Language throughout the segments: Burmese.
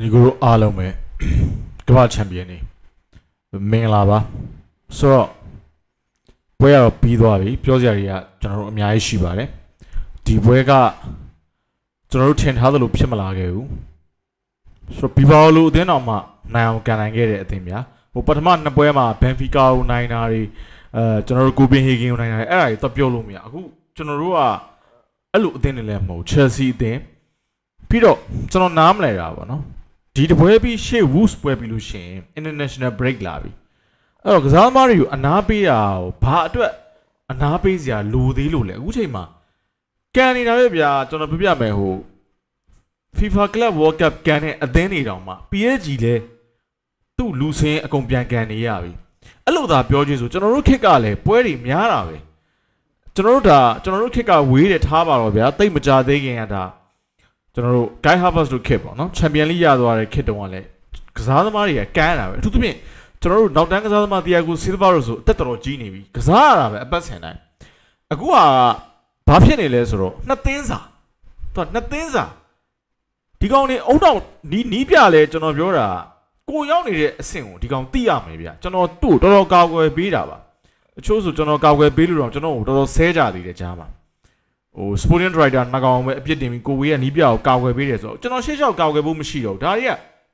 ညီကိုတို့အားလုံးပဲကမ္ဘာချန်ပီယံနေမင်္ဂလာပါဆိုတော့ပွဲကတော့ပြီးသွားပြီပြောစရာတွေကကျွန်တော်တို့အများကြီးရှိပါတယ်ဒီပွဲကကျွန်တော်တို့ထင်ထားသလိုဖြစ်မလာခဲ့ဘူးဆိုတော့ဘီဘာလိုအသင်းတော်မှနိုင်အောင်ကန်နိုင်ခဲ့တဲ့အသင်းများဟိုပထမနှစ်ပွဲမှာဘန်ဖီကာကိုနိုင်တာတွေအဲကျွန်တော်တို့ကိုပင်ဟေဂင်ကိုနိုင်တာတွေအဲ့ဒါတွေတော့ပြောလို့မရအခုကျွန်တော်တို့ကအဲ့လိုအသင်းတွေလည်းမဟုတ်ချယ်ဆီအသင်းပြီးတော့ကျွန်တော်နားမလဲတာပေါ့နော် ဒီတပွဲပြီးရှေ့ Wolves ပွဲပြီးလို့ရှိရင် international break လာပြီအဲ့တော့ကစားသမားတွေကိုအနားပေးတာကိုဘာအတွက်အနားပေးစရာလိုသေးလို့လဲအခုချိန်မှာကန်နေတာပဲဗျာကျွန်တော်ပြပြမယ်ဟို FIFA Club World Cup ကန်တဲ့အသင်းတွေတောင်မှ PSG လဲသူ့လူစင်းအကုန်ပြန်ကန်နေရပြီအဲ့လိုသာပြောချင်းဆိုကျွန်တော်တို့ခက်ကလည်းပွဲတွေများတာပဲကျွန်တော်တို့ဒါကျွန်တော်တို့ခက်ကဝေးတယ်ထားပါတော့ဗျာတိတ်မကြသေးခင်ကဒါ ကျွန်တော်တို့ Guy Harvest တို့ခစ်ပေါ့နော်ချန်ပီယံလိရသွားတဲ့ခစ်တုန်းကလည်းကစားသမားတွေကကမ်းရတာပဲအထူးသဖြင့်ကျွန်တော်တို့နောက်တန်းကစားသမားတရားကို Silva တို့ဆိုအသက်တော်တော်ကြီးနေပြီကစားရတာပဲအပတ်စဉ်တိုင်းအခုကဘာဖြစ်နေလဲဆိုတော့နှစ်သင်းစာသူကနှစ်သင်းစာဒီကောင်နေအုံတော့နီးနီးပြလဲကျွန်တော်ပြောတာကိုရောက်နေတဲ့အဆင့်ကိုဒီကောင်သိရမယ်ဗျကျွန်တော်သူ့ကိုတော်တော်ကောက်ွယ်ပေးတာပါအချို့ဆိုကျွန်တော်ကောက်ွယ်ပေးလို့တော့ကျွန်တော်ကိုတော်တော်ဆဲကြသေးတယ်ကြားမှာ ဟို sporting director နှစ်ကောင်ပဲအပြစ်တင်ပြီးကိုဝေးကနီးပြကိုကာကွယ်ပေးတယ်ဆိုတော့ကျွန်တော်ရှေ့လျှောက်ကာကွယ်ဖို့မရှိတော့ဘူးဒါတွေက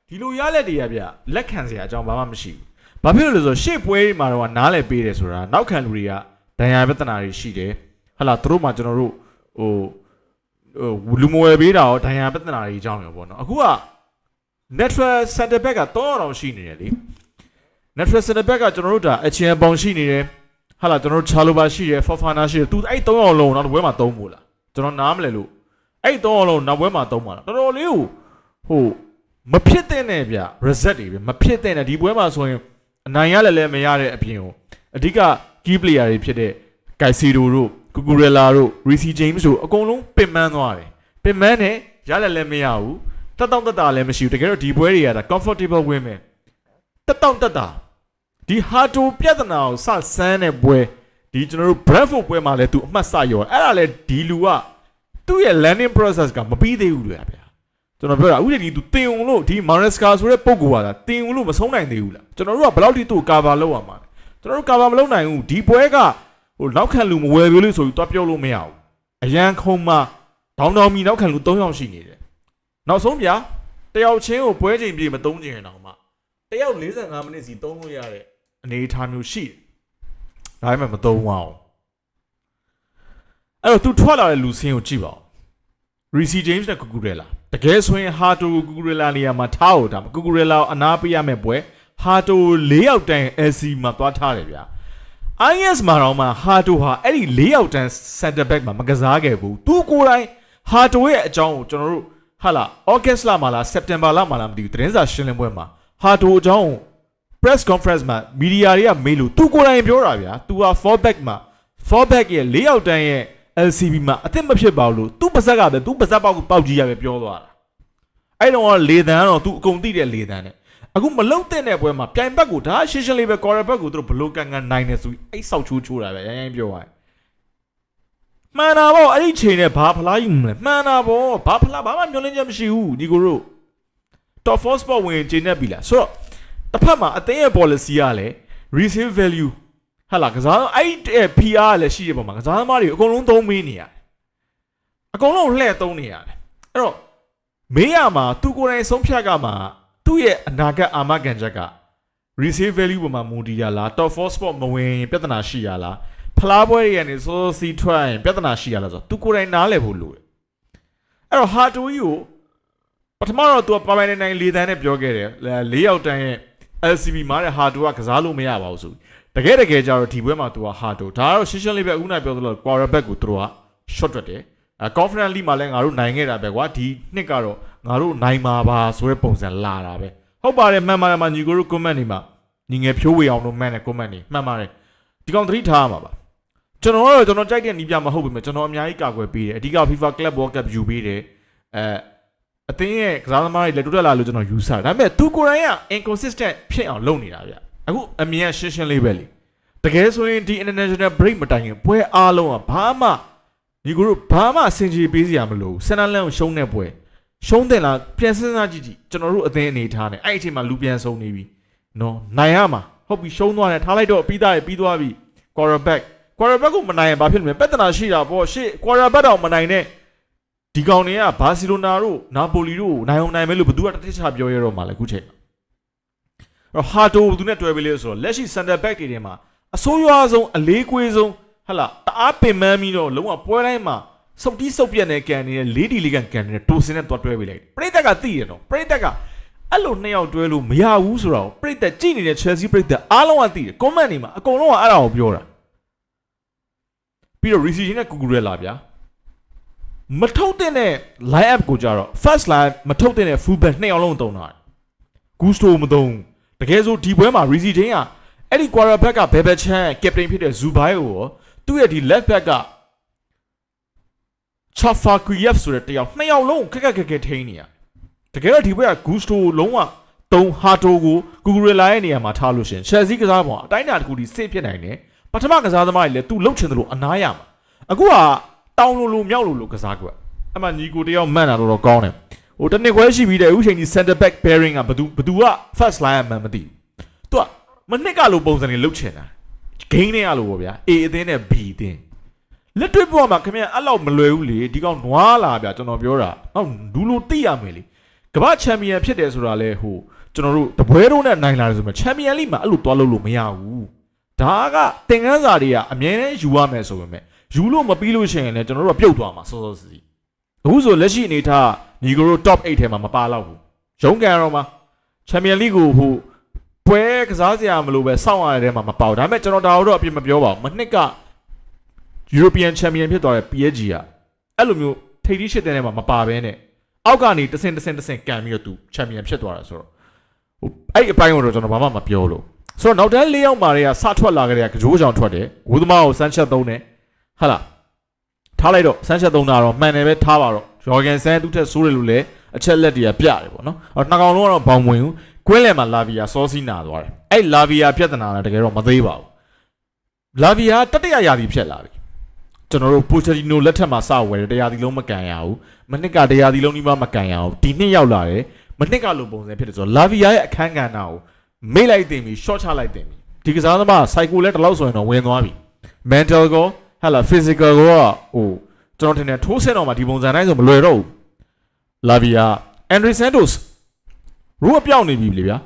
ဒီလိုရလက်တွေကဗျလက်ခံစရာအကြောင်းဘာမှမရှိဘူးဘာဖြစ်လို့လဲဆိုတော့ရှေ့ပွဲတွေမှာတော့နားလည်ပေးတယ်ဆိုတာနောက်ခံလူတွေကဒဏ်ရာပြဿနာတွေရှိတယ်ဟလာသူတို့မှကျွန်တော်တို့ဟိုဟိုလူမဝယ်ပေးတာရောဒဏ်ရာပြဿနာတွေအကြောင်းရောပေါ့နော်အခုက natural center back က3အောင်ရှိနေတယ်လေ natural center back ကကျွန်တော်တို့ဒါအချင်ပေါင်ရှိနေတယ် ဟာလာကျွန်တော်တို့ချာလိုပါရှိတယ်ဖော်ဖာနာရှိတယ်သူအဲ့၃အောင်လုံးနောက်တစ်ပွဲမှာသုံးဖို့လားကျွန်တော်နားမလဲလို့အဲ့၃အောင်လုံးနောက်ပွဲမှာသုံးပါလားတော်တော်လေးကိုဟိုမဖြစ်တဲ့နဲ့ဗျ reset တွေပဲမဖြစ်တဲ့နဲ့ဒီပွဲမှာဆိုရင်အနိုင်ရလည်းလည်းမရတဲ့အပြင်ကိုအဓိက key player တွေဖြစ်တဲ့ Caicedo တို့ Cucurella တို့ Reece James တို့အကုန်လုံးပင်ပန်းသွားတယ်ပင်ပန်းနဲ့ရလည်းလည်းမရဘူးတက်တောင့်တက်တာလည်းမရှိဘူးတကယ်တော့ဒီပွဲတွေကဒါ comfortable win ပဲတက်တောင့်တက်တာ ဒီဟာတိုပြဿနာကိုစဆန်းတဲ့ပွဲဒီကျွန်တော်တို့ Bradford ပွဲမှာလည်းသူအမှတ်စရောအဲ့ဒါလည်းဒီလူကသူ့ရဲ့ learning process ကမပြီးသေးဘူးလေဗျာကျွန်တော်ပြောတာဥဒီသူတင်ုံလို့ဒီ Maresca ဆိုတဲ့ပုံကူကတင်ုံလို့မဆုံးနိုင်သေးဘူးလားကျွန်တော်တို့ကဘယ်လောက်ထိသူ့ကို cover လုပ်ရမှာလဲကျွန်တော်တို့ cover မလုပ်နိုင်ဘူးဒီပွဲကဟိုနောက်ခံလူမဝယ်ပြလို့ဆိုပြီးတော့ပြောလို့မရဘူးအရန်ခုံမှာဒေါင်းဒေါင်းမီနောက်ခံလူ၃ယောက်ရှိနေတယ်နောက်ဆုံးဗျာတယောက်ချင်းကိုပွဲချိန်ပြေမသုံးချင်တော့မှတယောက်45မိနစ်စီသုံးလို့ရတဲ့ အနေအထားမျိုးရှိတယ်။ဒါပေမဲ့မသုံးအောင်။အဲ့တော့ तू ထွက်လာတဲ့လူစင်းကိုကြည့်ပါဦး။ Reece James နဲ့ Cucurella တကယ်ဆိုရင် Hato Cucurella နေရာမှာထားဖို့ဒါ Cucurella ကိုအနာပေးရမယ့်ပွဲ Hato ၄ယောက်တန်း LC မှာသွားထားတယ်ဗျာ။ IS မှာတော့မှ Hato ဟာအဲ့ဒီ၄ယောက်တန်း center back မှာမကစားခဲ့ဘူး။ तू ကိုယ်တိုင် Hato ရဲ့အကြောင်းကိုကျွန်တော်တို့ဟာလာ August လမှာလား September လမှာလားမသိဘူးသတင်းစာရှင်းလင်းပွဲမှာ Hato အကြောင်းကို press conference မှာ media တွေကမေးလို့သူကိုယ်တိုင်ပြောတာဗျာ तू ဟာ fallback မှာ fallback ရဲ့၄ယောက်တန်းရဲ့ LCB မှာအသစ်မဖြစ်ပါဘူးလို့သူ့ပါဇက်ကပဲသူ့ပါဇက်ပေါက်ကိုပေါက်ကြည့်ရပဲပြောသွားတာအဲ့တော့လေသန်းတော့သူအကုန်သိတဲ့လေသန်းနဲ့အခုမလုံတဲ့တဲ့ပွဲမှာပြိုင်ဘက်ကိုဒါရှင်းရှင်းလေးပဲ corner ဘက်ကိုသူတို့ဘလိုကန်ကန်နိုင်နေဆိုပြီးအိတ်ဆောက်ချိုးချိုးတာပဲရိုင်းရိုင်းပြောရတယ်မှန်တာပေါ့အဲ့ဒီချိန်နဲ့ဘာဖလားယူမလဲမှန်တာပေါ့ဘာဖလားဘာမှမျောလင်းချက်မရှိဘူးဒီကိုတို့ top 4 sport ဝင်ကျင်းနေပြီလားဆိုတော့ တစ်ဖက်မှာအသင်းရဲ့ policy ကလည်း resale value ဟာလာကစားအဲ့ဒီ PR ကလည်းရှိရပုံမှာကစားသမားတွေအကုန်လုံးသုံးမေးနေရတယ်အကုန်လုံးလှည့်သုံးနေရတယ်အဲ့တော့မေးရမှာသူကိုယ်တိုင်ဆုံးဖြတ်ကမှာသူ့ရဲ့အနာဂတ်အာမခံချက်က resale value ပေါ်မှာမူတည်ရလား top 4 spot မဝင်ရင်ပြဿနာရှိရလားဖလားပွဲတွေကနေစောစောစီးထွက်ရင်ပြဿနာရှိရလားဆိုတော့သူကိုယ်တိုင်နားလည်ဖို့လိုတယ်အဲ့တော့ hard to ကြီးကိုပထမတော့သူကပိုင်ပိုင်နိုင်နိုင်လေးတန်းနဲ့ပြောခဲ့တယ်၄ယောက်တန်းရဲ့ LCB မှာတဲ့ဟာတူကကစားလို့မရပါဘူးဆိုတကယ်တကယ်ကြတော့ဒီပွဲမှာသူကဟာတူဒါကတော့ရှင်းရှင်းလေးပဲအခုနပြောသလို quarterback ကိုသူတို့က shot တွက်တယ်အဲ conference league မှာလည်းငါတို့နိုင်ခဲ့တာပဲကွာဒီနှစ်ကတော့ငါတို့နိုင်မှာပါဆိုတဲ့ပုံစံလာတာပဲဟုတ်ပါတယ်မှန်ပါတယ်မှာညီကိုတို့ comment တွေမှာညီငယ်ဖြိုးဝေအောင်တို့မှန်တဲ့ comment တွေမှန်ပါတယ်ဒီကောင်သတိထားရမှာပါကျွန်တော်ကတော့ကျွန်တော်ကြိုက်တဲ့နီးပြမဟုတ်ဘူးမြကျွန်တော်အများကြီးကာကွယ်ပေးတယ်အဓိက FIFA Club World Cup ယူပေးတယ်အဲ အသင်းရဲ့ကစားသမားတွေလည်းတိုးတက်လာလို့ကျွန်တော်ယူဆတယ်ဒါပေမဲ့သူကိုယ်တိုင်က inconsistent ဖြစ်အောင်လုပ်နေတာဗျအခုအမြင်ကရှင်းရှင်းလေးပဲလေတကယ်ဆိုရင်ဒီ international break မတိုင်ခင်ပွဲအားလုံးကဘာမှဒီကိုတို့ဘာမှအဆင်ပြေပေးစရာမလိုဘူးဆန်နလန်ကိုရှုံးတဲ့ပွဲရှုံးတယ်လားပြန်စဉ်းစားကြည့်ကြည့်ကျွန်တော်တို့အသင်းအနေထားနဲ့အဲ့အချိန်မှာလူပြန်ဆုံးနေပြီနော်နိုင်ရမှာဟုတ်ပြီရှုံးသွားတယ်ထားလိုက်တော့ပြီးသားရပြီးသွားပြီ quarterback quarterback ကိုမနိုင်ရင်ဘာဖြစ်လဲပြဿနာရှိတာပေါ့ရှေ့ quarterback တော့မနိုင်နဲ့ ဒီကောင်တွေကဘာစီလိုနာတို့နာပိုလီတို့နိုင်အောင်နိုင်မယ်လို့ဘယ်သူကတစ်ထစ်ချပြောရတော့မှာလဲအခုချိန်အဲ့ဟာတိုဘယ်သူနဲ့တွဲပေးလဲဆိုတော့လက်ရှိ center back တွေထဲမှာအဆိုးရွားဆုံးအလေးကွေးဆုံးဟလာတအားပင်ပန်းပြီးတော့လုံးဝပွဲတိုင်းမှာစုပ်တီးစုပ်ပြက်နေကန်နေတဲ့လေးဒီလီကန်ကန်နေတဲ့တိုစင်နဲ့တွဲတွဲပေးလိုက်ပရိသတ်ကသိရတော့ပရိသတ်ကအဲ့လိုနှစ်ယောက်တွဲလို့မရဘူးဆိုတော့ပရိသတ်ကြည့်နေတဲ့ Chelsea ပရိသတ်အားလုံးကသိတယ် comment တွေမှာအကုန်လုံးကအဲ့ဒါကိုပြောတာပြီးတော့ Reece နဲ့ကူကူရဲလာဗျာ မထုတ်တဲ့ line up ကိုကြတော့ first line မထုတ်တဲ့ full back နှစ်ယောက်လုံးတုံးတာ Gusto မတုံးတကယ်ဆိုဒီပွဲမှာ Reece ချင်းကအဲ့ဒီ quarterback က Bebe Chan captain ဖြစ်တဲ့ Zubai ကိုရောသူ့ရဲ့ဒီ left back က Chafakuyev ဆိုတဲ့တယောက်နှစ်ယောက်လုံးခက်ခက်ခက်ခက်ထိန်းနေရတကယ်တော့ဒီဘက်က Gusto လုံးဝတုံးဟာတိုကိုကူကူရလာရဲ့နေရာမှာထားလို့ရှရင် Chelsea ကစားပုံအတိုင်းအတာတစ်ခုဒီစိတ်ဖြစ်နိုင်တယ်ပထမကစားသမားတွေလည်းသူ့လှုပ်ချင်တယ်လို့အနားရမှာအခုက တောင်းလို့လို့မြောက်လို့လို့ကစားကွက်အမှညီကိုတယောက်မှန်တာတော့ကောင်းတယ်ဟိုတနစ်ခွဲရှိပြီးတဲ့အခုချိန်ဒီ center back pairing ကဘသူဘသူက first line မှန်မသိဘူးသူကမနစ်ကလို့ပုံစံတွေလှုပ်ချင်တာ game နဲ့ရလို့ပေါ့ဗျာ A အသင်းနဲ့ B အသင်းလက်တွေ့ပေါ်မှာခင်ဗျအဲ့လောက်မလွယ်ဘူးလေဒီကောင်နွားလာဗျကျွန်တော်ပြောတာနောက်လူလိုသိရမယ်လေကမ္ဘာချန်ပီယံဖြစ်တယ်ဆိုတာလဲဟိုကျွန်တော်တို့တပွဲတော့နဲ့နိုင်လာတယ်ဆိုမှချန်ပီယံလိမှာအဲ့လိုတွားလို့လို့မရဘူးဒါကသင်ခန်းစာတွေကအမြဲတမ်းယူရမယ်ဆိုပေမဲ့ ယူလို့မပြီးလို့ရှိရင်လည်းကျွန်တော်တို့ကပြုတ်သွားမှာစောစောစီစီအခုဆိုလက်ရှိအနေထားညီကိုတို့ top 8ထဲမှာမပါတော့ဘူးရုံးကန်တော့မှာချန်ပီယံလိကိုဟိုပွဲကစားစရာမလိုပဲစောင့်ရတဲ့ထဲမှာမပေါဒါပေမဲ့ကျွန်တော်ဒါတော့အပြစ်မပြောပါဘူးမနှစ်က European Champion ဖြစ်သွားတဲ့ PSG ကအဲ့လိုမျိုးထိပ်သီးရှစ်တဲ့ထဲမှာမပါဘဲနဲ့အောက်ကနေတဆင့်တဆင့်တဆင့်ကန်ပြီးတော့သူ Champion ဖြစ်သွားတာဆိုတော့ဟိုအဲ့အပိုင်းကိုတော့ကျွန်တော်ဘာမှမပြောလို့ဆိုတော့နောက်တန်း၄ယောက်မာတွေကစထွက်လာကြတဲ့ကကြိုးချောင်ထွက်တယ်ဝူသမားကိုစမ်းချက်သုံးတယ် ဟာလားထားလိုက်တော့စမ်းချက်သုံးတာတော့မှန်တယ်ပဲထားပါတော့ရော်ဂန်ဆန်သူ့ထက်ဆိုးတယ်လို့လည်းအချက်လက်တွေကပြတယ်ပေါ့နော်အော်နှစ်ကောင်လုံးကတော့ဘောင်ဝင်ဘူးကွင်းလယ်မှာလာဗီယာစောစီးနာသွားတယ်အဲ့လာဗီယာပြဿနာလည်းတကယ်တော့မသေးပါဘူးလာဗီယာတတိယရာသီဖြစ်လာပြီကျွန်တော်တို့ပိုချတီနိုလက်ထက်မှာစဝယ်တယ်တရားဒီလုံးမကန်ရဘူးမနစ်ကတရားဒီလုံးဒီမှမကန်ရဘူးဒီနှစ်ရောက်လာတယ်မနစ်ကလိုပုံစံဖြစ်တယ်ဆိုတော့လာဗီယာရဲ့အခန်းကဏ္ဍကိုမိတ်လိုက်တင်ပြီး short ချလိုက်တင်ပြီးဒီကစားသမား psycho လည်းတလောက်ဆိုရင်တော့ဝင်သွားပြီ mental ကော ဟဲ့လား physical ကောကဟိုကျွန်တော်ထင်တယ်ထိုးဆင်းတော့မှဒီပုံစံတိုင်းဆိုမလွယ်တော့ဘူးလာဗီယာ Andre Santos ရူအပြောင်းနေပြီလေဗျာ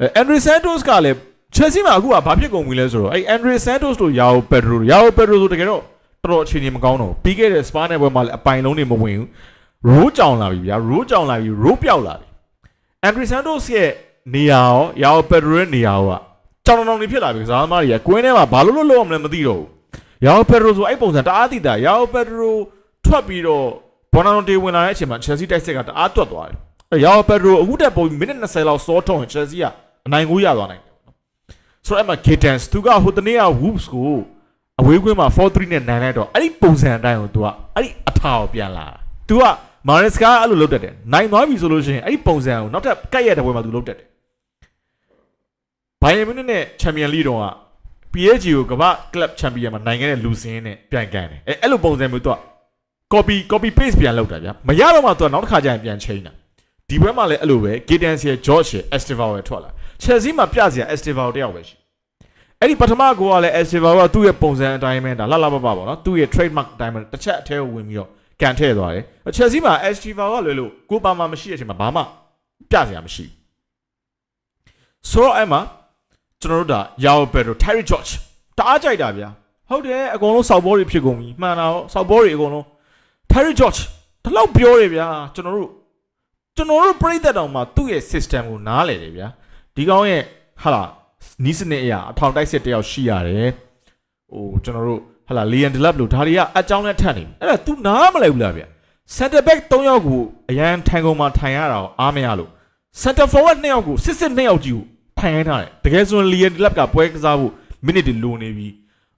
အဲ Andre Santos ကလည်း Chelsea မှာအခုကဘာဖြစ်ကုန်ပြီလဲဆိုတော့အဲ Andre Santos တို့ Yao Pedro Yao Pedro ဆိုတကယ်တော့တော်တော်အခြေအနေမကောင်းတော့ဘူးပြီးခဲ့တဲ့စပါးနယ်ပွဲမှာလည်းအပိုင်လုံးတွေမဝင်ဘူးရိုးကြောင်လာပြီဗျာရိုးကြောင်လာပြီရိုးပြောက်လာပြီအန်ဒရီဆန်တိုစ်ရဲ့နေရာရောရာပက်ဒရိုရဲ့နေရာရောကကြောင်တောင်နေဖြစ်လာပြီကစားသမားတွေကကွင်းထဲမှာဘာလို့လို့လောက်အောင်လဲမသိတော့ဘူး ရာအိုပက်ဒရိုဆိုအဲ့ပုံစံတအားသိတာရာအိုပက်ဒရိုထွက်ပြီးတော့ဘောနာနိုတေဝင်လာတဲ့အချိန်မှာ Chelsea တိုက်စစ်ကတအားတွက်သွားတယ်။ရာအိုပက်ဒရိုအခုတက်ပုံမိနစ်20လောက်စောထုံးရင် Chelsea ကအနိုင်ကိုရသွားနိုင်တယ်ပေါ့နော်။ဆိုတော့အဲ့မှာ Giddens သူကဟိုတနေ့က Wolves ကိုအဝေးကွင်းမှာ4-3နဲ့နိုင်လိုက်တော့အဲ့ဒီပုံစံအတိုင်းကိုသူကအဲ့ဒီအထာကိုပြန်လာတာ။ तू ကမာရစ်ကာအဲ့လိုလုပ်တတ်တယ်။နိုင်သွားပြီဆိုလို့ရှိရင်အဲ့ဒီပုံစံကိုနောက်ထပ်ကတ်ရတဲ့ဘက်မှာ तू လုပ်တတ်တယ်။ဘိုင်ယန်မြူးနစ်နဲ့ချန်ပီယံလိတော့က PSG ကိုကမ္ဘာကလပ်ချန်ပီယံမှာနိုင်ခဲ့တဲ့လူစင်းနဲ့ပြန်ကန်တယ်အဲ့အဲ့လိုပုံစံမျိုး तू က copy copy paste ပြန်လုပ်တာဗျာမရတော့မှ तू ကနောက်တစ်ခါကျရင်ပြန်ချိန်တာဒီဘက်မှာလည်းအဲ့လိုပဲ Gittens ရဲ့ George ရဲ့ Estevao ရဲ့ထွက်လာ Chelsea မှာပြစရာ Estevao တယောက်ပဲရှိအဲ့ဒီပထမကိုကလည်း Estival ကသူ့ရဲ့ပုံစံအတိုင်းပဲဒါလှလှပပပေါ့နော်သူ့ရဲ့ trademark အတိုင်းပဲတစ်ချက်အထဲကိုဝင်ပြီးတော့ကန်ထည့်သွားတယ်။ Chelsea မှာ Estival ကလွယ်လို့ကိုပါမာမရှိတဲ့အချိန်မှာဘာမှပြစရာမရှိဘူးဆိုတော့အဲ့မှာ ကျွန်တော်တို့ဒါ Yao Pedro Terry George တအားကြိုက်တာဗျာဟုတ်တယ်အကုန်လုံးစောက်ဘောတွေဖြစ်ကုန်ပြီမှန်တာရောစောက်ဘောတွေအကုန်လုံး Terry George ဒီလောက်ပြောတယ်ဗျာကျွန်တော်တို့ကျွန်တော်တို့ပြိသက်တောင်မှသူ့ရဲ့ system ကိုနားလည်တယ်ဗျာဒီကောင်ရဲ့ဟာလာနီးစနစ်အရာအထောင်တိုက်စစ်တယောက်ရှိရတယ်ဟိုကျွန်တော်တို့ဟာလာလီယန်ဒလပ်လို့ဒါတွေကအကြောင်းနဲ့ထပ်နေပြီအဲ့ဒါ तू နားမလဲဘူးလားဗျ center back 3ယောက်ကိုအရန်ထိုင်ကုန်မှာထိုင်ရတာကိုအားမရလို့ center forward 2ယောက်ကိုစစ်စစ်2ယောက်ကြီးကို ထိုင်ခိုင်းထားတယ်တကယ်ဆိုရင်လီယန်ဒလပ်ကပွဲကစားဖို့မိနစ်တွေလိုနေပြီ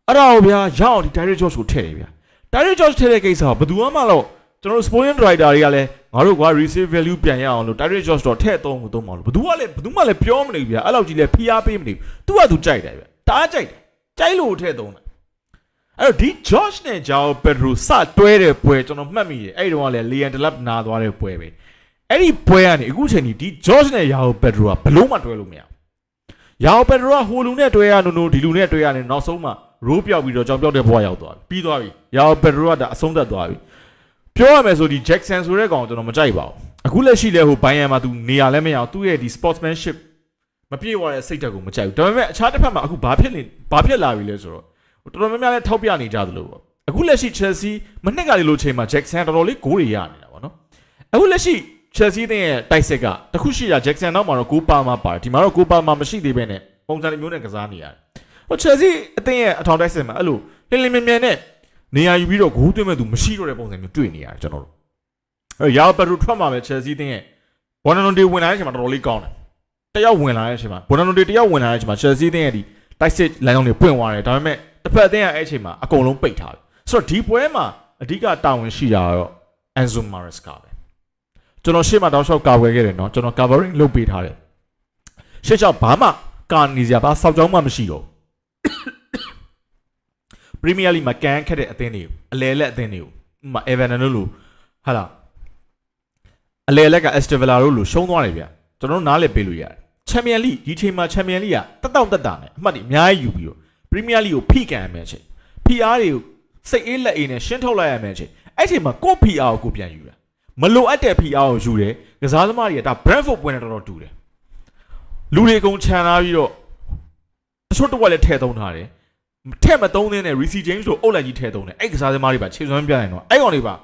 အဲ့ဒါကိုဗျာရအောင်ဒီ Direct George ကိုထည့်တယ်ဗျာ Direct George ထည့်တဲ့ကိစ္စကဘယ်သူမှမလို့ကျွန်တော်တို့ sporting director တွေကလည်းငါတို့က receive value ပြန်ရအောင်လို့ Direct George တော့ထည့်သုံးကိုသုံးပါလို့ဘယ်သူကလည်းဘယ်သူမှလည်းပြောမနေဘူးဗျာအဲ့လောက်ကြီးလည်းဖိအားပေးမနေဘူး तू က तू ကြိုက်တယ်ဗျာတအားကြိုက်တယ်ကြိုက်လို့ထည့်သုံးတာအဲ့တော့ဒီ George နဲ့ Joao Pedro စတွဲတဲ့ပွဲကျွန်တော်မှတ်မိတယ်အဲ့ဒီတော့ကလည်း Liam Delap နာသွားတဲ့ပွဲပဲအဲ့ဒီပွဲကနေအခုချိန်ဒီဒီ George နဲ့ Yao Pedro ကဘလို့မှတွဲလို့မရဘူး Yao Pedro ကဟိုလူနဲ့တွဲရနုံနုံဒီလူနဲ့တွဲရတယ်နောက်ဆုံးမှရိုးပြောက်ပြီးတော့ကြောင်ပြောက်တဲ့ဘဝရောက်သွားပြီပြီးသွားပြီ Yao Pedro ကဒါအဆုံးသတ်သွားပြီပြောရမယ်ဆိုဒီ Jackson ဆိုတဲ့ကောင်ကျွန်တော်မကြိုက်ပါဘူးအခုလက်ရှိလဲဟိုဘိုင်ယန်မှာသူနေရာလည်းမရအောင်သူ့ရဲ့ဒီ sportsmanship မပြေဝတဲ့စိတ်ဓာတ်ကိုမကြိုက်ဘူးဒါပေမဲ့အခြားတစ်ဖက်မှာအခုဘာဖြစ်နေဘာဖြစ်လာပြီလဲဆိုတော့တော်တော်များများလဲထောက်ပြနေကြသလိုပေါ့အခုလက်ရှိ Chelsea မနှစ်ကလေးလိုချိန်မှာ Jackson တော်တော်လေးဂိုးတွေရနေတာပေါ့နော်အခုလက်ရှိ Chelsea တဲ့ရဲ့တိုက်စစ်ကတခုရှိတာ Jackson နောက်မှာတော့ကိုပါမှာပါတယ်ဒီမှာတော့ကိုပါမှာမရှိသေးပဲနဲ့ပုံစံတစ်မျိုးနဲ့ကစားနေရတယ်ဟို Chelsea အသင်းရဲ့အထောင်တိုက်စစ်မှာအဲ့လိုလင်းလင်းမြန်မြန်နဲ့နေရာယူပြီးတော့ဂိုးသွင်းမဲ့သူမရှိတော့တဲ့ပုံစံမျိုးတွေ့နေရတယ်ကျွန်တော်တို့အဲ့ရာပက်ထရိုထွက်မှာပဲ Chelsea တဲ့ရဲ့ဘော်နန်ဒီဝင်လာတဲ့အချိန်မှာတော်တော်လေးကောင်းတယ်တယောက်ဝင်လာတဲ့အချိန်မှာဘော်နန်ဒီတယောက်ဝင်လာတဲ့အချိန်မှာ Chelsea တဲ့ရဲ့ဒီတိုက်စစ်လမ်းကြောင်းတွေပွင့်သွားတယ်ဒါပေမဲ့တစ်ဖက်အသင်းရဲ့အဲ့အချိန်မှာအကုန်လုံးပိတ်ထားတယ်ဆိုတော့ဒီပွဲမှာအဓိကတာဝန်ရှိတာကတော့ Enzo Maresca ပဲ ကျွန်တော်ရှေ့မှာတောက်လျှောက်ကာဝယ်ခဲ့တယ်နော်ကျွန်တော် covering လုပ်ပေးထားတယ်ရှေ့လျှောက်ဘာမှကာနေစရာဘာစောက်ကြောင်းမှမရှိတော့ပရီးမီးယားလိမှာကန်ခက်တဲ့အသင်းတွေအလဲလက်အသင်းတွေကိုဥပမာ Everton တို့လိုဟာလားအလဲလက်က Aston Villa တို့လိုရှုံးသွားတယ်ဗျကျွန်တော်နားလည်ပေးလို့ရတယ်ချန်ပီယံလိဒီချိန်မှာချန်ပီယံလိကတက်တောက်တက်တာနဲ့အမှတ်ကြီးအများကြီးယူပြီးတော့ပရီးမီးယားလိကိုဖိကန်ရမယ်ချင်းဖိအားတွေကိုစိတ်အေးလက်အေးနဲ့ရှင်းထုတ်လိုက်ရမယ်ချင်းအဲ့ချိန်မှာကို့ဖိအားကိုကိုပြန်ယူတာ မလိုအပ်တဲ့ PR ကိုယူတယ်ကစားသမားတွေကဒါ Brentford ပွဲနဲ့တော်တော်တူတယ်လူတွေအကုန်ခြံထားပြီးတော့တချို့တော့လည်းထဲသုံးထားတယ်ထဲမသုံးသင်းတဲ့ Reece James တို့အုပ်လိုက်ကြီးထဲသုံးတယ်အဲ့ကစားသမားတွေပါခြေစွမ်းပြနိုင်တော့အဲ့ကောင်တွေပါ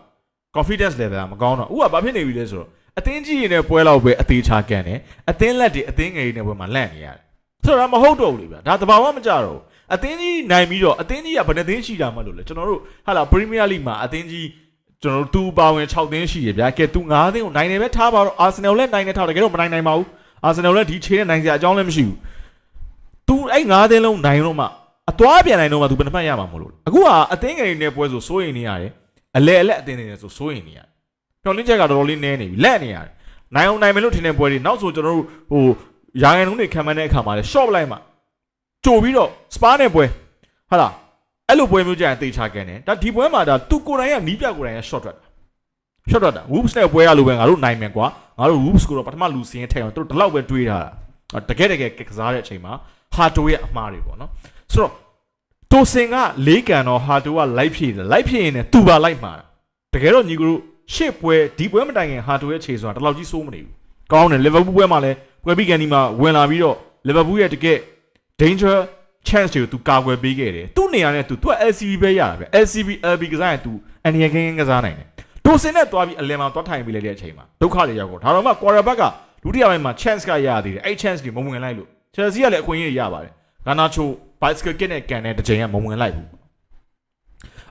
confidence level ကမကောင်းတော့ဥကဘာဖြစ်နေပြီလဲဆိုတော့အသင်းကြီးရင်တဲ့ပွဲလောက်ပဲအသေးချကန်တယ်အသင်းလက်တွေအသင်းငယ်တွေနဲ့ပွဲမှာလန့်နေရတယ်ဆိုတော့ဒါမဟုတ်တော့ဘူးလေဗျာဒါတဘာဝမကြတော့ဘူးအသင်းကြီးနိုင်ပြီးတော့အသင်းကြီးကဘယ်နှသင်းရှိတာမှလို့လဲကျွန်တော်တို့ဟာလာ Premier League မှာအသင်းကြီး ကျွန်တော်တို့သူပါဝင်6သင်းရှိရဗျာကဲသူ9သင်းကိုနိုင်နေပဲထားပါတော့အာဆင်နယ်လည်းနိုင်နေထားတယ်ကဲတော့မနိုင်နိုင်ပါဘူးအာဆင်နယ်လည်းဒီခြေနဲ့နိုင်စရာအကြောင်းလည်းမရှိဘူးသူအဲ့9သင်းလုံးနိုင်တော့မှအသွားပြန်နိုင်တော့မှသူဘယ်နှမှတ်ရမှာမလို့အခုကအသင်းငယ်တွေနဲ့ပွဲဆိုစိုးရင်နေရတယ်အလဲအလက်အသင်းတွေနဲ့ဆိုစိုးရင်နေရတယ်ပြောင်းလင်းချက်ကတော်တော်လေးနည်းနေပြီလက်နေရတယ်နိုင်အောင်နိုင်မယ်လို့ထင်တဲ့ပွဲတွေနောက်ဆိုကျွန်တော်တို့ဟိုရာငယ်လုံးတွေခံမှန်းတဲ့အခါမှာလဲ short လိုက်မှကြိုပြီးတော့ spa နဲ့ပွဲဟာလား အဲ့လိုပွဲမျိုးကြရင်တေချာကန်တယ်ဒါဒီပွဲမှာဒါသူကိုယ်တိုင်ကနီးပြကိုယ်တိုင်က short ထွက်တာ short ထွက်တာ Wolves နဲ့ပွဲရလို့ပဲငါတို့နိုင်မယ်ကွာငါတို့ Wolves ကိုတော့ပထမလူစင်းထဲအောင်သူတို့ဒီလောက်ပဲတွေးထားတာအော်တကယ်တကယ်ကစားတဲ့အချိန်မှာဟာတိုရဲ့အမှားတွေပေါ့နော်ဆိုတော့တိုစင်ကလေးကန်တော့ဟာတိုကလိုက်ဖြည့်တယ်လိုက်ဖြည့်ရင်လည်းသူပါလိုက်မှာတကယ်တော့ညီကတို့ရှစ်ပွဲဒီပွဲမတိုင်ခင်ဟာတိုရဲ့ခြေစွမ်းတလောက်ကြီးစိုးမနေဘူးကောင်းတယ်လီဗာပူးပွဲမှာလည်းပွဲပြီးကန်ဒီမှာဝင်လာပြီးတော့လီဗာပူးရဲ့တကယ် danger chance တွေကို तू ကာကွယ်ပေးခဲ့တယ်သူ့နေရာနဲ့ तू သူက LCB ပဲရတာပဲ LCB LB ကစားရင် तू အန်ဒီယကင်းကစားနိုင်တယ်တိုစင်နဲ့တွားပြီးအလင်မှာတွားထိုင်ပြီးလိုက်တဲ့အချိန်မှာဒုက္ခတွေရောက်တော့ဒါတော့မှ quarter back ကဒုတိယပိုင်းမှာ chance ကရသေးတယ်အဲ့ chance တွေမဝင်လိုက်လို့ Chelsea ကလည်းအခွင့်အရေးရပါတယ်ဂါနာချို bicycle kick နဲ့ကန်တဲ့တစ်ချိန်ကမဝင်လိုက်ဘူး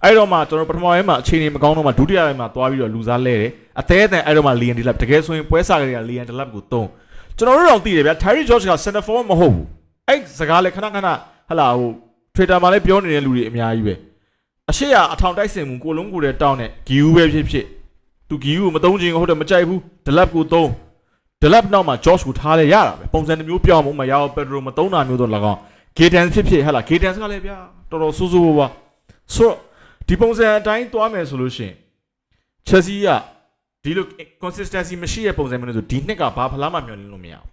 အဲ့တော့မှကျွန်တော်ပထမပိုင်းမှာအခြေအနေမကောင်းတော့မှဒုတိယပိုင်းမှာတွားပြီးတော့လူစားလဲတယ်အသေးအတန်အဲ့တော့မှ Liam Delap တကယ်ဆိုရင်ပွဲစားကလေးက Liam Delap ကိုတုံးကျွန်တော်တို့တော့သိတယ်ဗျာ Terry George က center forward မဟုတ်ဘူးအဲ့စကားလည်းခဏခဏ ဟလာဟို Twitter မှာလည်းပြောနေတဲ့လူတွေအများကြီးပဲအရှိရအထောင်တိုက်စင်မှုကိုလုံးကိုတဲ့တောင်းနဲ့ဂီယူပဲဖြစ်ဖြစ်သူဂီယူကိုမသုံးချင်ဟုတ်တယ်မကြိုက်ဘူးဒလပ်ကိုသုံးဒလပ်နောက်မှာ Josh ကိုထားလဲရတာပဲပုံစံတစ်မျိုးပြောင်းမှုမရအောင်ပက်ဒရိုမသုံးတာမျိုးတော့၎င်းဂေတန်ဖြစ်ဖြစ်ဟဲ့လားဂေတန်ကလည်းဗျာတော်တော်စူးစူးပါပါဆိုတော့ဒီပုံစံအတိုင်းသွားမယ်ဆိုလို့ရှိရင် Chelsea ကဒီလို consistency မရှိတဲ့ပုံစံမျိုးလို့ဆိုဒီနှစ်ကဘာဖလားမှမျှော်လင့်လို့မရဘူး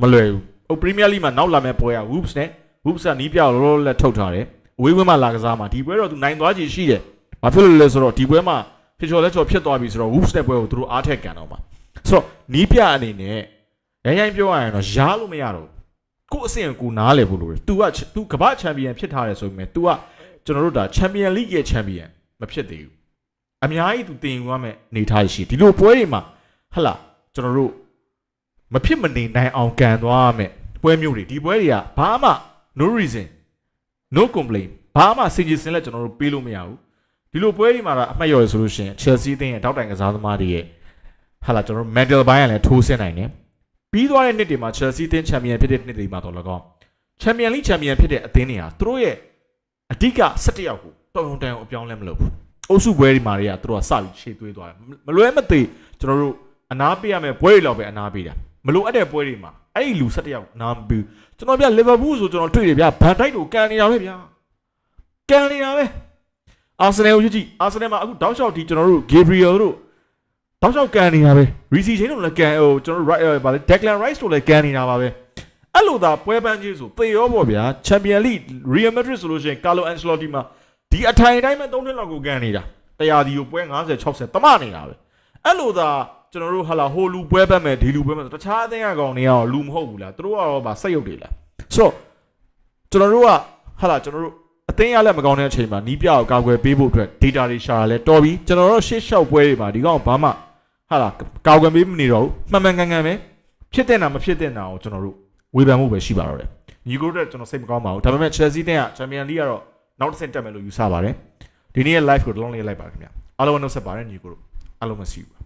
မလွယ်ဘူးဟို Premier League မှာနောက်လာမဲ့ပွဲက Wolves နဲ့ Wolves ကနီးပြောက်လောလောလက်ထုတ်ထားတယ်အဝေးဝင်းမှာလာကစားမှာဒီပွဲတော့သူနိုင်သွားချင်ရှိတယ်ဘာဖြစ်လို့လဲဆိုတော့ဒီပွဲမှာဖြစ်ချော်လက်ချော်ဖြစ်သွားပြီဆိုတော့ Wolves နဲ့ပွဲကိုသူတို့အားထက်ကန်တော့မှာဆိုတော့နီးပြအနေနဲ့ရိုင်းရိုင်းပြောရရင်တော့ရားလို့မရတော့ဘူးကို့အဆင့်ကိုနားလေဖို့လိုတယ်။ तू က तू ကမ္ဘာချန်ပီယံဖြစ်ထားတယ်ဆိုပေမဲ့ तू ကကျွန်တော်တို့ဒါချန်ပီယံလိရဲ့ချန်ပီယံမဖြစ်သေးဘူး။အများကြီး तू တင်ယူရမယ်နေထားရှိဒီလိုပွဲတွေမှာဟဟလာကျွန်တော်တို့မဖြစ်မနေနိုင်အောင်ကန်သွားရမယ်ပွဲမျိုးတွေဒီပွဲတွေကဘာမှ no reason no complain ဘာမှစင်ကြီးစင်လက်ကျွန်တော်တို့ပေးလို့မရဘူးဒီလိုပွဲတွေမှာတော့အမှတ်ရရဆိုလို့ရှိရင် Chelsea အသင်းရဲ့တောက်တိုင်ကစားသမားတွေရဲ့ဟာလာကျွန်တော်တို့ mental ဘိုင်းကလည်းထိုးဆင်းနိုင်တယ်ပြီးသွားတဲ့နှစ်တွေမှာ Chelsea အသင်းချန်ပီယံဖြစ်တဲ့နှစ်တွေမှာတော့၎င်းချန်ပီယံလိချန်ပီယံဖြစ်တဲ့အသင်းတွေဟာသူတို့ရဲ့အဓိက17ယောက်ကိုတောင်းတောင်းတန်အောင်အပြောင်းလဲမလုပ်ဘူးအုပ်စုပွဲတွေမှာတွေကသူတို့ကစပြီးရှေ့သွေးသွားတယ်မလွဲမသေးကျွန်တော်တို့အနာပေးရမယ်ပွဲတွေလောက်ပဲအနာပေးတာ မလိုအပ်တဲ့ပွဲတွေမှာအဲ့ဒီလူ17ယောက်နာမပြီးကျွန်တော်ပြလီဗာပူးဆိုကျွန်တော်တွေ့တယ်ဗျဘန်တိုက်ကိုကန်နေတာပဲဗျကန်နေတာပဲအာဆင်နယ်ကိုကြည့်ကြည့်အာဆင်နယ်မှာအခုတောက်လျှောက်ဒီကျွန်တော်တို့ဂေဘရီယယ်တို့တောက်လျှောက်ကန်နေတာပဲ Reece James တို့လည်းကန်ဟိုကျွန်တော်တို့ right ဗာလေ Declan Rice တို့လည်းကန်နေတာပါပဲအဲ့လိုသာပွဲပန်းကြီးဆိုသေရောပေါ့ဗျာ Champion League Real Madrid ဆိုလို့ရှိရင် Carlo Ancelotti မှာဒီအထိုင်အတိုင်းပဲ၃နှစ်လောက်ကိုကန်နေတာတရားဒီကိုပွဲ90 60တမနေတာပဲအဲ့လိုသာ ကျွန်တော်တို့ဟာလာဟိုလူပွဲပတ်မယ်ဒီလူပွဲမယ်ဆိုတခြားအသင်းအကောင်တွေကတော့လူမဟုတ်ဘူးလားသူတို့ကတော့ဗာစိတ်ရုပ်တွေလားဆိုတော့ကျွန်တော်တို့ကဟာလာကျွန်တော်တို့အသင်းရလက်မကောင်းတဲ့အချိန်မှာနီးပြအောင်ကာကွယ်ပေးဖို့အတွက် data တွေရှာရလဲတော်ပြီကျွန်တော်တို့ရှေ့လျှောက်ပွဲတွေမှာဒီကောင်ဘာမှဟာလာကာကွယ်ပေးမနေတော့ဘူးမှန်မှန်ကန်ကန်ပဲဖြစ်တဲ့နာမဖြစ်တဲ့နာကိုကျွန်တော်တို့ဝေဖန်မှုပဲရှိပါတော့တယ်ညီကိုတို့ကျွန်တော်စိတ်မကောင်းပါဘူးဒါပေမဲ့ Chelsea တဲ့က Champion League ကတော့နောက်တစ်ဆင့်တက်မယ်လို့ယူဆပါတယ်ဒီနေ့ရဲ့ live ကိုတလုံးလေးလိုက်ပါခင်ဗျာအားလုံးနှုတ်ဆက်ပါတယ်ညီကိုတို့အားလုံးမရှိဘူး